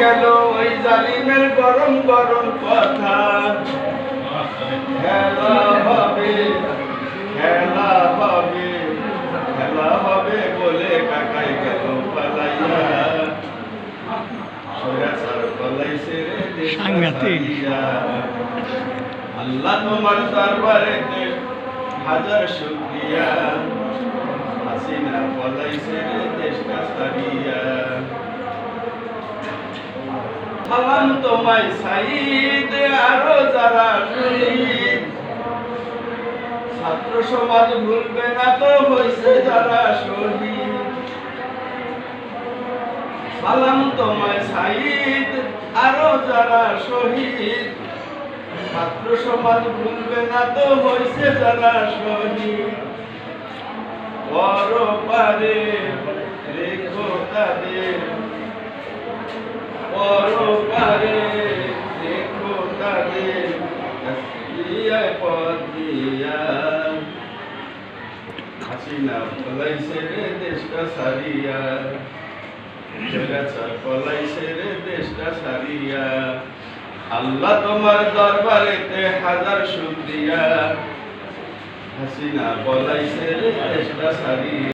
গেল ওই জালিমের গরম গরম কথা। খেলা হবে খেলা হবে খেলা হবে বলে কাকাই গেল পালাইয়া। আল্লাহ তোমার দরবারেতে হাজার শুকরিয়া। হাসিনা পলাইছে দেশটা ছাড়িয়া। সালাম তোমায় সাইদ, আরও যারা ছাত্র সমাজ ভুলবে না তো হইছে যারা শহীদ। সালাম তোমায় সাইদ, আরও যারা শহীদ। ছাত্র সমাজ ভুলবে না তো হইছে যারা শহীদ। পর পারে রেখো তাদের দেশটা সারিয়া ছেলেছা পলাইছে রে দেশটা সারিয়া আল্লাহ তোমার দরবারেতে হাজার শুক্রিয়া হাসিনা পলাইছে রে দেশটা সারিয়া।